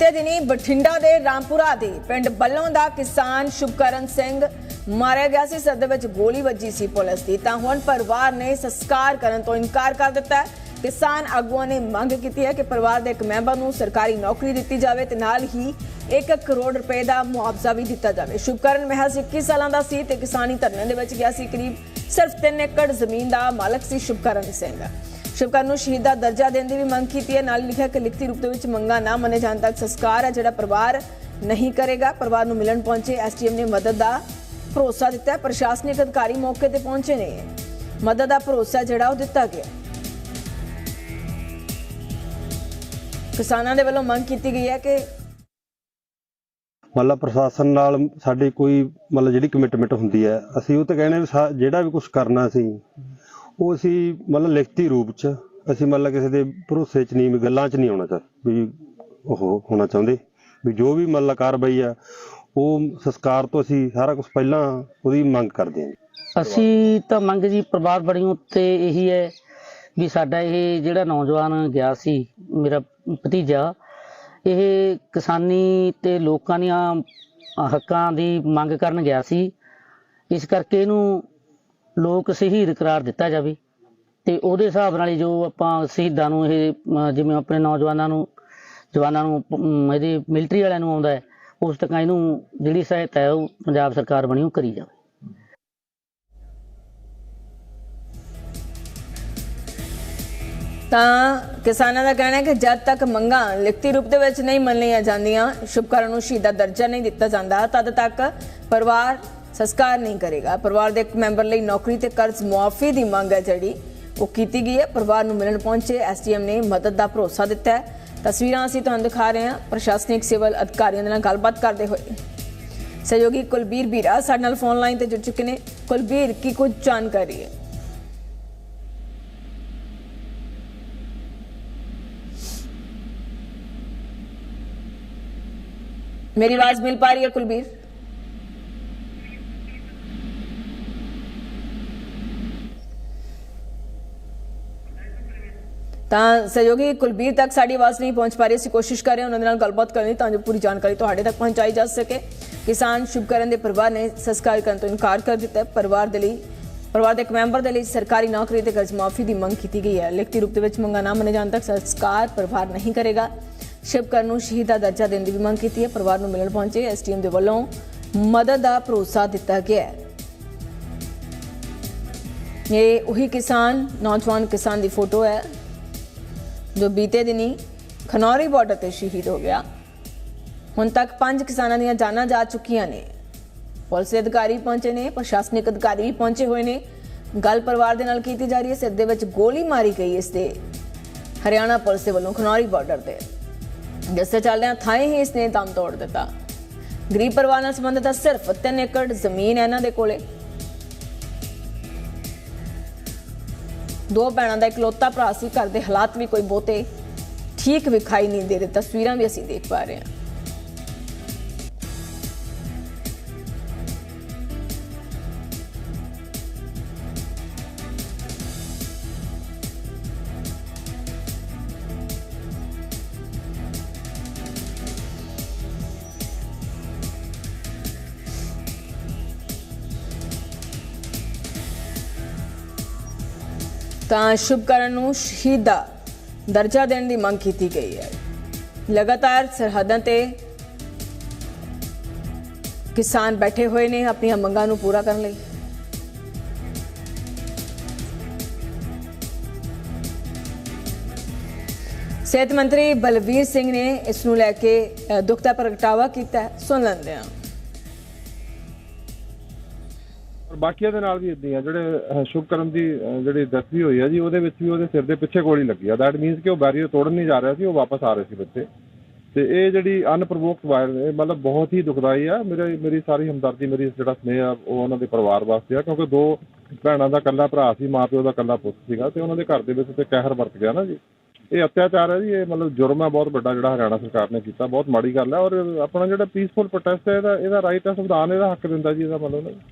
ਬੀਤੇ ਦਿਨੀ ਬਠਿੰਡਾ ਦੇ ਰਾਮਪੁਰਾ ਦੇ ਪਿੰਡ ਬੱਲੋਂ ਦਾ ਕਿਸਾਨ ਸ਼ੁਭਕਰਨ ਸਿੰਘ ਮਾਰਿਆ ਗਿਆ ਸੀ। ਸਰ ਦੇ ਵਿੱਚ ਗੋਲੀ ਵੱਜੀ ਸੀ ਪੁਲਿਸ ਦੀ। ਤਾਂ ਹੁਣ ਪਰਿਵਾਰ ਨੇ ਸੰਸਕਾਰ ਕਰਨ ਤੋਂ ਇਨਕਾਰ ਕਰ ਦਿੱਤਾ ਹੈ। ਕਿਸਾਨ ਆਗੂਆਂ ਨੇ ਮੰਗ ਕੀਤੀ ਹੈ ਕਿ ਪਰਿਵਾਰ ਦੇ ਇੱਕ ਮੈਂਬਰ ਨੂੰ ਸਰਕਾਰੀ ਨੌਕਰੀ ਦਿੱਤੀ ਜਾਵੇ ਤੇ ਨਾਲ ਹੀ 1 ਕਰੋੜ ਰੁਪਏ ਦਾ ਮੁਆਵਜ਼ਾ ਵੀ ਦਿੱਤਾ ਜਾਵੇ। ਸ਼ੁਭਕਰਨ ਮਹਿਜ਼ 21 ਸਾਲਾਂ ਦਾ ਸੀ ਤੇ ਕਿਸਾਨੀ ਧਰਨੇ ਦੇ ਵਿੱਚ ਗਿਆ ਸੀ। ਕਰੀਬ ਸਿਰਫ 3 ਏਕੜ ਜ਼ਮੀਨ ਦਾ ਮਾਲਕ ਸੀ ਸ਼ੁਭਕਰਨ ਸਿੰਘ। ਸ਼ਿਵਕਰ ਨੂੰ ਸ਼ਹੀਦ ਦਾ ਦਰਜਾ ਦੇਣ ਦੀ ਵੀ ਮੰਗ ਕੀਤੀ ਹੈ। ਨਾਲ ਲਿਖਿਆ ਕਿ ਲਿਖਤੀ ਰੂਪ ਦੇ ਵਿੱਚ ਮੰਗਾ ਨਾ ਮੰਨੇ ਜਾਣ ਤੱਕ ਸੰਸਕਾਰ ਹੈ, ਜਿਹੜਾ ਪਰਿਵਾਰ ਨਹੀਂ ਕਰੇਗਾ। ਪਰਿਵਾਰ ਨੂੰ ਮਿਲਣ ਪਹੁੰਚੇ ਐਸਟੀਐਮ ਨੇ ਮਦਦ ਦਾ ਭਰੋਸਾ ਦਿੱਤਾ ਹੈ। ਪ੍ਰਸ਼ਾਸਨਿਕ ਅਧਿਕਾਰੀ ਮੌਕੇ ਤੇ ਪਹੁੰਚੇ ਨੇ। ਮਦਦ ਦਾ ਭਰੋਸਾ ਜਿਹੜਾ ਉਹ ਦਿੱਤਾ ਗਿਆ ਕਿਸਾਨਾਂ ਦੇ ਵੱਲੋਂ ਮੰਗ ਕੀਤੀ ਗਈ ਹੈ ਕਿ ਮਤਲਬ ਪ੍ਰਸ਼ਾਸਨ ਨਾਲ ਸਾਡੀ ਕੋਈ ਮਤਲਬ ਜਿਹੜੀ ਕਮਿਟਮੈਂਟ ਹੁੰਦੀ ਹੈ, ਅਸੀਂ ਉਹ ਤਾਂ ਕਹਿੰਦੇ ਵੀ ਸਾ- ਜਿਹੜਾ ਵੀ ਕੁਝ ਕਰਨਾ ਸੀ ਉਹ ਅਸੀਂ ਮਤਲਬ ਲਿਖਤੀ ਰੂਪ ਚ, ਅਸੀਂ ਮਤਲਬ ਕਿਸੇ ਦੇ ਭਰੋਸੇ ਚ ਨਹੀਂ ਗੱਲਾਂ ਚ ਨਹੀਂ ਆਉਣਾ ਚਾਹ, ਵੀ ਉਹ ਹੋਣਾ ਚਾਹੁੰਦੇ। ਵੀ ਜੋ ਵੀ ਮਤਲਬ ਕਾਰਵਾਈ ਆ, ਉਹ ਸੰਸਕਾਰ ਤੋਂ ਅਸੀਂ ਸਾਰਾ ਕੁਝ ਪਹਿਲਾਂ ਉਹਦੀ ਮੰਗ ਕਰਦੇ ਹਾਂ। ਅਸੀਂ ਤਾਂ ਮੰਗ ਜੀ ਪਰਿਵਾਰ ਬੜੀਆਂ ਉੱਤੇ ਇਹੀ ਹੈ ਵੀ ਸਾਡਾ ਇਹ ਜਿਹੜਾ ਨੌਜਵਾਨ ਗਿਆ ਸੀ, ਮੇਰਾ ਭਤੀਜਾ, ਇਹ ਕਿਸਾਨੀ ਤੇ ਲੋਕਾਂ ਦੀਆਂ ਹੱਕਾਂ ਦੀ ਮੰਗ ਕਰਨ ਗਿਆ ਸੀ। ਇਸ ਕਰਕੇ ਇਹਨੂੰ ਲੋਕ ਸ਼ਹੀਦ ਕਰਾਰ ਦਿੱਤਾ ਜਾਵੇ ਤੇ ਉਹਦੇ ਹਿਸਾਬ ਨਾਲ ਹੀ ਜੋ ਆਪਾਂ ਸ਼ਹੀਦਾਂ ਨੂੰ ਇਹ ਅਮ, ਜਿਵੇਂ ਆਪਣੇ ਨੌਜਵਾਨਾਂ ਨੂੰ ਜਵਾਨਾਂ ਨੂੰ ਅਮ, ਇਹਦੇ ਮਿਲਟਰੀ ਵਾਲਿਆਂ ਨੂੰ ਆਉਂਦਾ ਹੈ ਉਸ ਤੱਕ ਇਹਨੂੰ ਜਿਹੜੀ ਸਹਾਇਤਾ ਹੈ ਉਹ ਪੰਜਾਬ ਸਰਕਾਰ ਬਣੀ ਉਹ ਕਰੀ ਜਾਵੇ। ਤਾਂ ਕਿਸਾਨਾਂ ਦਾ ਕਹਿਣਾ ਹੈ ਕਿ ਜਦ ਤੱਕ ਮੰਗਾਂ ਲਿਖਤੀ ਰੂਪ ਦੇ ਵਿੱਚ ਨਹੀਂ ਮੰਨੀਆਂ ਜਾਂਦੀਆਂ ਸ਼ੁਭਕਰਨ ਨੂੰ ਸ਼ਹੀਦ ਦਾ ਦਰਜਾ ਨਹੀਂ ਦਿੱਤਾ ਜਾਂਦਾ ਤਦ ਤੱਕ ਪਰਿਵਾਰ ਸੰਸਕਾਰ ਨਹੀਂ ਕਰੇਗਾ। ਪਰਿਵਾਰ ਦੇ ਇੱਕ ਮੈਂਬਰ ਲਈ ਨੌਕਰੀ ਤੇ ਕਰਜ਼ ਮੁਆਫੀ ਦੀ ਮੰਗ ਹੈ ਜਿਹੜੀ ਉਹ ਕੀਤੀ ਗਈ ਹੈ। ਪਰਿਵਾਰ ਨੂੰ ਮਿਲਣ ਪਹੁੰਚੇ ਐਸਟੀਐਮ ਨੇ ਮਦਦ ਦਾ ਭਰੋਸਾ ਦਿੱਤਾ ਹੈ। ਤਸਵੀਰਾਂ ਅਸੀਂ ਤੁਹਾਨੂੰ ਦਿਖਾ ਰਹੇ ਹਾਂ। ਪ੍ਰਸ਼ਾਸਨਿਕ ਸਿਵਲ ਅਧਿਕਾਰੀਆਂ ਨਾਲ ਗੱਲਬਾਤ ਕਰਦੇ ਹੋਏ। ਸਹਿਯੋਗੀ ਕੁਲਬੀਰ ਵੀਰਾ ਸਾਡੇ ਨਾਲ ਫੋਨ ਲਾਈਨ ਤੇ ਜੁੜ ਚੁੱਕੇ ਨੇ। ਕੁਲਬੀਰ, ਕੀ ਕੁਝ ਜਾਣਕਾਰੀ ਹੈ? ਮੇਰੀ ਆਵਾਜ਼ ਮਿਲ ਪਾ ਰਹੀ ਹੈ ਕੁਲਬੀਰ? ਤਾਂ ਸਹਿਯੋਗੀ ਕੁਲਬੀਰ ਤੱਕ ਸਾਡੀ ਆਵਾਜ਼ ਨਹੀਂ ਪਹੁੰਚ ਪਾ ਰਹੀ। ਅਸੀਂ ਕੋਸ਼ਿਸ਼ ਕਰ ਰਹੇ ਹਾਂ ਉਹਨਾਂ ਦੇ ਨਾਲ ਗੱਲਬਾਤ ਕਰਨ ਦੀ ਤਾਂ ਜੋ ਪੂਰੀ ਜਾਣਕਾਰੀ ਤੁਹਾਡੇ ਤੱਕ ਪਹੁੰਚਾਈ ਜਾ ਸਕੇ। ਕਿਸਾਨ ਸ਼ੁਭਕਰਨ ਦੇ ਪਰਿਵਾਰ ਨੇ ਸੰਸਕਾਰ ਕਰਨ ਤੋਂ ਇਨਕਾਰ ਕਰ ਦਿੱਤਾ ਹੈ। ਪਰਿਵਾਰ ਦੇ ਲਈ, ਪਰਿਵਾਰ ਦੇ ਇੱਕ ਮੈਂਬਰ ਦੇ ਲਈ ਸਰਕਾਰੀ ਨੌਕਰੀ ਤੇ ਕਰਜ਼ ਮਾਫੀ ਦੀ ਮੰਗ ਕੀਤੀ ਗਈ ਹੈ। ਲਿਖਤੀ ਰੂਪ ਦੇ ਵਿੱਚ ਮੰਗਾ ਨਾ ਮੰਨੇ ਜਾਣ ਤੱਕ ਸੰਸਕਾਰ ਪਰਿਵਾਰ ਨਹੀਂ ਕਰੇਗਾ। ਸ਼ਿਵਕਰਨ ਨੂੰ ਸ਼ਹੀਦ ਦਾ ਦਰਜਾ ਦੇਣ ਦੀ ਵੀ ਮੰਗ ਕੀਤੀ ਹੈ। ਪਰਿਵਾਰ ਨੂੰ ਮਿਲਣ ਪਹੁੰਚੇ ਐਸਟੀਐਮ ਦੇ ਵੱਲੋਂ ਮਦਦ ਦਾ ਭਰੋਸਾ ਦਿੱਤਾ ਗਿਆ ਹੈ। ਇਹ ਉਹੀ ਕਿਸਾਨ, ਨੌਜਵਾਨ ਕਿਸਾਨ ਦੀ ਫੋਟੋ ਹੈ। ਜੋ ਬੀਤੇ ਦਿਨੀ ਖਨੌਰੀ ਬਾਰਡਰ ਤੇ ਸ਼ਹੀਦ ਹੋ ਗਿਆ। ਹੁਣ ਤੱਕ ਪੰਜ ਕਿਸਾਨਾਂ ਦੀਆਂ ਜਾਨਾਂ ਜਾ ਚੁੱਕੀਆਂ ਨੇ। ਪੁਲਿਸ ਦੇ ਅਧਿਕਾਰੀ ਪਹੁੰਚੇ ਨੇ, ਪ੍ਰਸ਼ਾਸਨਿਕ ਅਧਿਕਾਰੀ ਵੀ ਪਹੁੰਚੇ ਹੋਏ ਨੇ। ਗੱਲ ਪਰਿਵਾਰ ਦੇ ਨਾਲ ਕੀਤੀ ਜਾ ਰਹੀ ਹੈ। ਸਿਰ ਦੇ ਵਿੱਚ ਗੋਲੀ ਮਾਰੀ ਗਈ ਇਸ ਦੇ। ਹਰਿਆਣਾ ਪੁਲਿਸ ਦੇ ਵੱਲੋਂ ਖਨੌਰੀ ਬਾਰਡਰ ਤੇ। ਜਿਸ ਚੱਲਦਿਆਂ ਥਾਂ ਹੀ ਇਸ ਨੇ ਦਮ ਤੋੜ ਦਿੱਤਾ। ਗਰੀਬ ਪਰਿਵਾਰ ਨਾਲ ਸੰਬੰਧਿਤ ਸਿਰਫ 3 ਏਕੜ ਜ਼ਮੀਨ ਹੈ ਇਹਨਾਂ ਦੇ ਕੋਲੇ। ਦੋ ਭੈਣਾਂ ਦਾ ਇਕਲੌਤਾ ਭਰਾ ਸੀ, ਘਰ ਦੇ ਹਾਲਾਤ ਵੀ ਕੋਈ ਬਹੁਤੇ ਠੀਕ ਵਿਖਾਈ ਨਹੀਂ ਦੇ ਰਹੇ, ਤਸਵੀਰਾਂ ਵੀ ਅਸੀਂ ਦੇਖ ਪਾ ਰਹੇ ਹਾਂ। ਤਾਂ ਸ਼ੁਭਕਰਨ ਨੂੰ ਸ਼ਹੀਦ ਦਾ ਦਰਜਾ ਦੇਣ ਦੀ ਮੰਗ ਕੀਤੀ ਗਈ ਹੈ। ਲਗਾਤਾਰ ਸਰਹੱਦਾਂ ਤੇ ਕਿਸਾਨ ਬੈਠੇ ਹੋਏ ਨੇ ਆਪਣੀਆਂ ਮੰਗਾਂ ਨੂੰ ਪੂਰਾ ਕਰਨ ਲਈ। ਸਿਹਤ ਮੰਤਰੀ ਬਲਵੀਰ ਸਿੰਘ ਨੇ ਇਸ ਨੂੰ ਲੈ ਕੇ ਦੁੱਖ ਦਾ ਪ੍ਰਗਟਾਵਾ ਕੀਤਾ ਸੁਣ ਲੈਂਦੇ ਹਾਂ। ਔਰ ਬਾਕੀਆਂ ਦੇ ਨਾਲ ਵੀ ਇਦਾਂ ਆ, ਜਿਹੜੇ ਸ਼ੁਭਕਰਮ ਦੀ ਜਿਹੜੀ ਡੈਥ ਹੋਈ ਆ ਜੀ, ਉਹਦੇ ਵਿੱਚ ਵੀ ਉਹਦੇ ਸਿਰ ਦੇ ਪਿੱਛੇ ਗੋਲੀ ਲੱਗੀ ਆ। ਦੈਟ ਮੀਨਸ ਕਿ ਉਹ ਬੈਰੀਅਰ ਤੋੜਨ ਨਹੀਂ ਜਾ ਰਿਹਾ ਸੀ, ਉਹ ਵਾਪਸ ਆ ਰਹੇ ਸੀ ਬੱਚੇ। ਤੇ ਇਹ ਜਿਹੜੀ ਅਨਪ੍ਰੋਵੋਕਡ ਵਾਇਰ ਮਤਲਬ ਬਹੁਤ ਹੀ ਦੁਖਦਾਈ ਆ। ਮੇਰੇ, ਮੇਰੀ ਸਾਰੀ ਹਮਦਰਦੀ, ਮੇਰੀ ਜਿਹੜਾ ਸਨੇਹ ਆ, ਉਹ ਉਹਨਾਂ ਦੇ ਪਰਿਵਾਰ ਵਾਸਤੇ ਆ, ਕਿਉਂਕਿ ਦੋ ਭੈਣਾਂ ਦਾ ਇਕੱਲਾ ਭਰਾ ਸੀ ਮਾਂ ਪਿਓ ਦਾ ਇਕੱਲਾ ਪੁੱਤ ਸੀਗਾ ਤੇ ਉਹਨਾਂ ਦੇ ਘਰ ਦੇ ਵਿੱਚ ਤੇ ਕਹਿਰ ਵਰਤ ਗਿਆ ਨਾ ਜੀ। ਇਹ ਅਤਿਆਚਾਰ ਹੈ ਜੀ, ਇਹ ਮਤਲਬ ਜੁਰਮ ਹੈ ਬਹੁਤ ਵੱਡਾ ਜਿਹੜਾ ਹਰਿਆਣਾ ਸਰਕਾਰ ਨੇ ਕੀਤਾ, ਬਹੁਤ ਮਾੜੀ ਗੱਲ ਹੈ ਔਰ ਆਪਣਾ ਜਿਹੜਾ ਪੀਸਫੁਲ ਪ੍ਰੋਟੈਸਟ ਹੈ ਇਹਦਾ ਇਹਦਾ ਰਾਈਟ ਹੈ ਸੰਵਿਧਾਨ ਇਹਦਾ ਹੱਕ ਦਿੰਦਾ ਜੀ, ਇਹਦਾ ਮਤਲਬ। ਨਾ